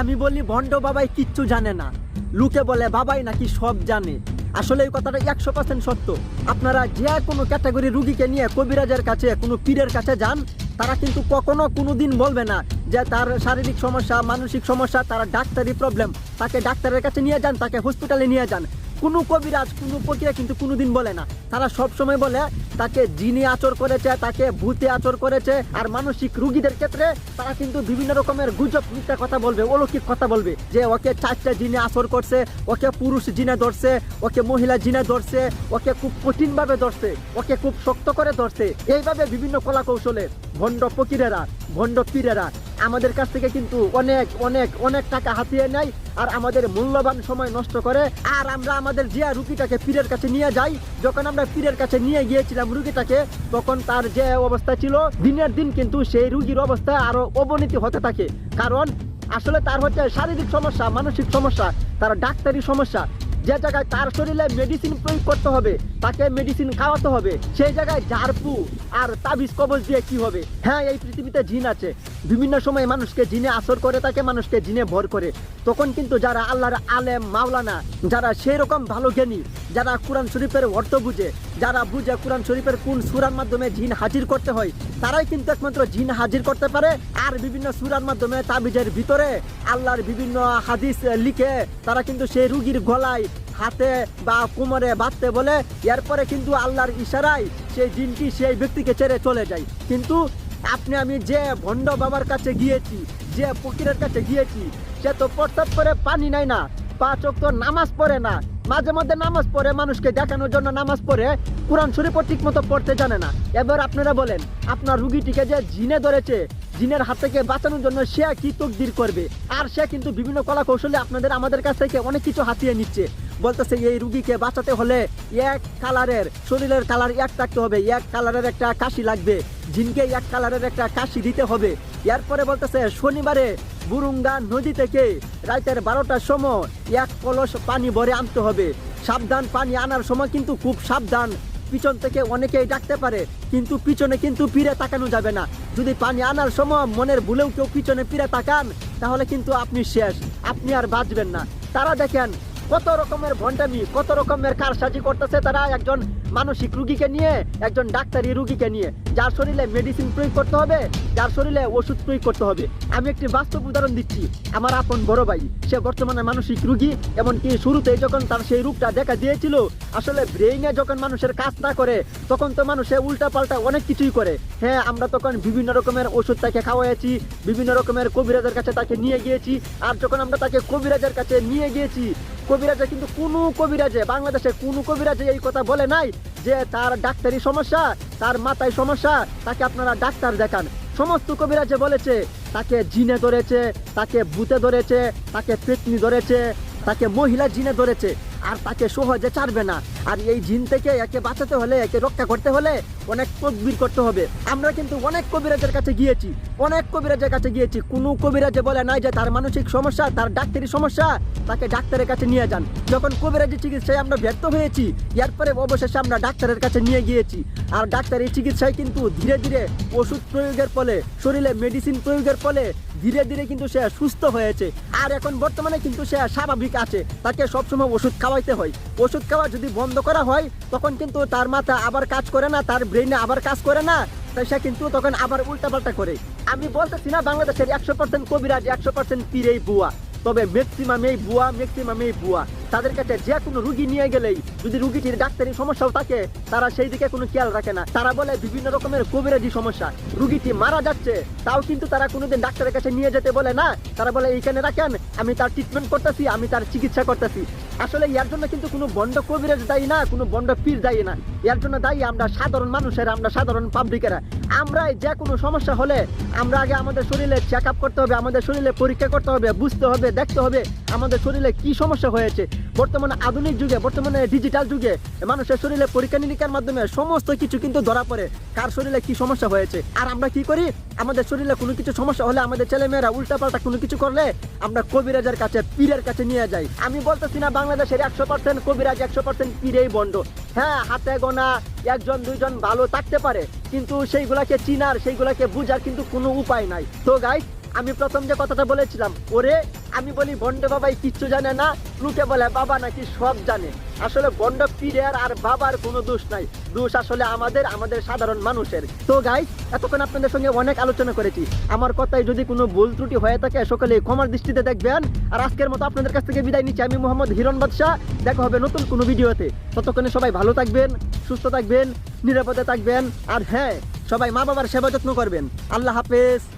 আমি বলি, ভণ্ড বাবাই কিচ্ছু জানে না। লুকে বলে, বাবাই নাকি সব জানে। আসলে এই কথাটা একশো পার্সেন্ট সত্য। আপনারা যে কোনো ক্যাটাগরি রুগীকে নিয়ে কবিরাজের কাছে, কোনো পীরের কাছে যান, তারা কিন্তু কখনো কোনো দিন বলবে না যে তার শারীরিক সমস্যা, মানসিক সমস্যা, তারা ডাক্তারি প্রবলেম। তাকে ডাক্তারের কাছে নিয়ে যান, তাকে হসপিটালে নিয়ে যান। কোনো কবিরাজ, কোনো প্রক্রিয়া কিন্তু কোনোদিন বলে না। তারা সব সময় বলে, তাকে জিনি আচর করেছে, তাকে ভূতে আচর করেছে, আর মানসিক রুগীদের ক্ষেত্রে তারা কিন্তু বিভিন্ন রকমের গুজব, মিথ্যা কথা বলবে, অলৌকিক কথা বলবে। যে ওকে চারটা জিনে আসর করছে, ওকে পুরুষ জিনে ধরছে, ওকে মহিলা জিনে ধরছে, ওকে খুব কঠিনভাবে ধরছে, ওকে খুব শক্ত করে ধরছে। এইভাবে বিভিন্ন কলা কৌশলে ভণ্ড ফকিরেরা, ভণ্ড পীরেরা আমাদের কাছ থেকে কিন্তু অনেক অনেক অনেক টাকা হাতিয়ে নেয় আর আমাদের মূল্যবান সময় নষ্ট করে। আর আমরা আমাদের যে রুগীটাকে পীরের কাছে নিয়ে যাই। যখন আমরা পীরের কাছে নিয়ে গিয়েছিলাম রুগীটাকে, তখন তার যে অবস্থা ছিল, দিনের দিন কিন্তু সেই রুগীর অবস্থা আরও অবনতি হতে থাকে। কারণ আসলে তার হচ্ছে শারীরিক সমস্যা, মানসিক সমস্যা, তার ডাক্তারি সমস্যা। যে জায়গায় তার শরীরে মেডিসিন প্রয়োগ করতে হবে, তাকে মেডিসিন খাওয়াতে হবে। সেই জায়গায় ঝাড়ফু আর তাবিজ কবজ দিয়ে কি হবে? হ্যাঁ এই পৃথিবীতে জিন আছে। বিভিন্ন সময় মানুষকে জিনে আসর করে, তাকে মানুষকে জিনে ভর করে। তখন কিন্তু যারা আল্লাহর আলেম, মাওলানা, যারা সেই রকম ভালো জ্ঞানী, যারা কোরআন শরীফের অর্থ বুঝে, যারা বুঝে কোরআন শরীফের কোন সুরার মাধ্যমে জিন হাজির করতে হয়, তারাই কিন্তু একমাত্র জিন হাজির করতে পারে। আর বিভিন্ন সুরার মাধ্যমে তাবিজের ভিতরে আল্লাহর বিভিন্ন হাদিস লিখে, তারা কিন্তু সেই রুগীর গলায়, হাতে বা কোমরে বাঁধতে বলে, এরপরে কিন্তু আল্লাহর ইশারায় সেই জিনটি সেই ব্যক্তিকে ছেড়ে চলে যায়। কিন্তু আপনি আমি যে ভণ্ড বাবার কাছে গিয়েছি, যে ফকিরের কাছে গিয়েছি, সে তো প্রস্তাব করে পানি নেয় না, পাঁচ অক্ত নামাজ পড়ে না, মাঝে মধ্যে নামাজ পড়ে, মানুষকে দেখানোর জন্য নামাজ পড়ে, কোরআন শরীফও ঠিক মতো পড়তে জানে না। এবার আপনারা বলেন, আপনার রুগীটিকে যে জিনে ধরেছে, জিনের হাত থেকে বাঁচানোর জন্য সে কি তকদির করবে? আর সে কিন্তু বিভিন্ন কলা কৌশলে আপনাদের, আমাদের কাছ থেকে অনেক কিছু হাতিয়ে নিচ্ছে। বলতেছে, এই রুগীকে বাঁচাতে হলে এক কালারের, শরীরের কালার এক থাকতে হবে, এক কালারের একটা কাশি লাগবে, জিনকে এক কালারের একটা কাশি দিতে হবে। এরপরে বলতেছে, শনিবারে বুরুঙ্গা নদী থেকে রাতের বারোটার সময় এক কলস পানি ভরে আনতে হবে। সাবধান, পানি আনার সময় কিন্তু খুব সাবধান। পিছন থেকে অনেকেই ডাকতে পারে, কিন্তু পিছনে কিন্তু ফিরে তাকানো যাবে না। যদি পানি আনার সময় মনের ভুলেও কেউ পিছনে ফিরে তাকান, তাহলে কিন্তু আপনি শেষ। আপনি আর বাঁচবেন না। তারা দেখেন কত রকমের ভণ্ডামি, কত রকমের কারসাজি করতেছে তারা একজন মানসিক রুগীকে নিয়ে, একজন ডাক্তারি রুগীকে নিয়ে। যার শরীরে মেডিসিন প্রয়োগ করতে হবে, যার শরীরে ওষুধ প্রয়োগ করতে হবে। আমি একটি বাস্তব উদাহরণ দিচ্ছি। আমার আপন বড় ভাই, সে বর্তমানে মানসিক রুগী, এমনকি শুরুতে যখন তার সেই রূপটা দেখা দিয়েছিল, আসলে ব্রেইনে যখন মানুষের কাজ না করে, তখন তো মানুষে উল্টা পাল্টা অনেক কিছুই করে। হ্যাঁ আমরা তখন বিভিন্ন রকমের ওষুধ তাকে খাওয়াইছি বিভিন্ন রকমের কবিরাজের কাছে তাকে নিয়ে গিয়েছি, আর যখন আমরা তাকে কবিরাজের কাছে নিয়ে গিয়েছি কবিরাজে, কিন্তু কোনো কবিরাজে বাংলাদেশে কোনো কবিরাজে এই কথা বলে নাই যে তার ডাক্তারি সমস্যা, তার মাথায় সমস্যা, তাকে আপনারা ডাক্তার দেখান। সমস্ত কবিরাজে বলেছে, তাকে জিনে ধরেছে, তাকে ভূতে ধরেছে, তাকে পেটনি ধরেছে, তাকে মহিলা জিনে ধরেছে। আর তাকে সহজে ছাড়বে না। আর এই জিন থেকে একে বাঁচাতে হলে, একে রক্ষা করতে হলে অনেক তদবির করতে হবে। আমরা কিন্তু অনেক কবিরাজের কাছে গিয়েছি, অনেক কবিরাজের কাছে গিয়েছি। কোনো কবিরাজে বলে নাই যে তার মানসিক সমস্যা, তার ডাক্তারি সমস্যা, তাকে ডাক্তারের কাছে নিয়ে যান। যখন কবিরাজি চিকিৎসায় আমরা ব্যর্থ হয়েছি, এরপরে অবশেষে আমরা ডাক্তারের কাছে নিয়ে গিয়েছি। আর ডাক্তারি চিকিৎসায় কিন্তু ধীরে ধীরে ওষুধ প্রয়োগের ফলে, শরীরে মেডিসিন প্রয়োগের ফলে ধীরে ধীরে কিন্তু সে সুস্থ হয়েছে। আর এখন বর্তমানে কিন্তু সে স্বাভাবিক আছে। তাকে সবসময় ওষুধ খাওয়াইতে হয়। ওষুধ খাওয়া যদি বন্ধ করা হয়, তখন কিন্তু তার মাথা আবার কাজ করে না, তার ব্রেনে আবার কাজ করে না, তাই সে কিন্তু তখন আবার উল্টাপাল্টা করে। আমি বলতেছি না, বাংলাদেশের একশো পার্সেন্ট কবিরাজ, একশো পার্সেন্ট পীরেই বুয়া। তবে ম্যাক্সিমাম এই বুয়া ম্যাক্সিমাম এই বুয়া। তাদের কাছে যে কোনো রুগী নিয়ে গেলেই যদি রুগীটির ডাক্তারি সমস্যাও থাকে, তারা সেই দিকে কোনো খেয়াল রাখে না। তারা বলে বিভিন্ন রকমের কবিরাজি সমস্যা। রুগীটি মারা যাচ্ছে, তাও কিন্তু তারা কোনোদিন ডাক্তারের কাছে নিয়ে যেতে বলে না। তারা বলে, এইখানে রাখেন আমি তার ট্রিটমেন্ট করতেছি, আমি তার চিকিৎসা করতেছি। আসলে ইয়ার জন্য কিন্তু কোনো বন্ড কবিরাজ দায়ী না, কোনো বন্ড পীর দায়ী না। ইয়ার জন্য দায়ী আমরা সাধারণ মানুষের, আমরা সাধারণ পাবলিকেরা আমরা যে কোনো সমস্যা হলে আমরা আগে আমাদের শরীরে চেক করতে হবে, আমাদের শরীরে পরীক্ষা করতে হবে, বুঝতে হবে, দেখতে হবে আমাদের শরীরে কি সমস্যা হয়েছে। বর্তমানে আধুনিক যুগে, বর্তমানে ডিজিটাল যুগে, মানুষের শরীরে পরীক্ষা নিরীক্ষার মাধ্যমে সমস্ত কিছু কিন্তু ধরা পড়ে। কার শরীরে কি সমস্যা হয়েছে? আর আমরা কি করি? আমাদের শরীরে কোনো কিছু সমস্যা হলে আমাদের ছেলেমেয়েরা উল্টাপাল্টা কোনো কিছু করলে আমরা কবিরাজের কাছে, পীরের কাছে নিয়ে যাই। আমি বলতেছি না বাংলাদেশের একশো পার্সেন্ট কবিরাজ, একশো পার্সেন্ট পীরেই বন্ড। হ্যাঁ হাতে গোনা, একজন, দুইজন ভালো থাকতে পারে, কিন্তু সেইগুলাকে চিনার, সেইগুলাকে বুঝার কিন্তু কোনো উপায় নাই। তো গাই আমি প্রথম যে কথাটা বলেছিলাম, ওরে, আমি বলি বন্ড বাবাই কিচ্ছু জানে না লোকে বলে বাবা নাকি সব জানে। আসলে বন্ড পীরের আর বাবার কোনো দোষ নাই। দোষ আসলে আমাদের আমাদের সাধারণ মানুষের। তো গাইস এতক্ষণ আপনাদের সঙ্গে অনেক আলোচনা করেছি। আমার কথায় যদি কোনো ভুল ত্রুটি হয়ে থাকে, সকলে ক্ষমার দৃষ্টিতে দেখবেন। আর আজকের মতো আপনাদের কাছ থেকে বিদায় নিচ্ছি আমি মোহাম্মদ হিরণ বাদশাহ। দেখা হবে নতুন কোনো ভিডিওতে। ততক্ষণে সবাই ভালো থাকবেন, সুস্থ থাকবেন, নিরাপদে থাকবেন। আর হ্যাঁ সবাই মা বাবার সেবা যত্ন করবেন। আল্লাহ হাফেজ।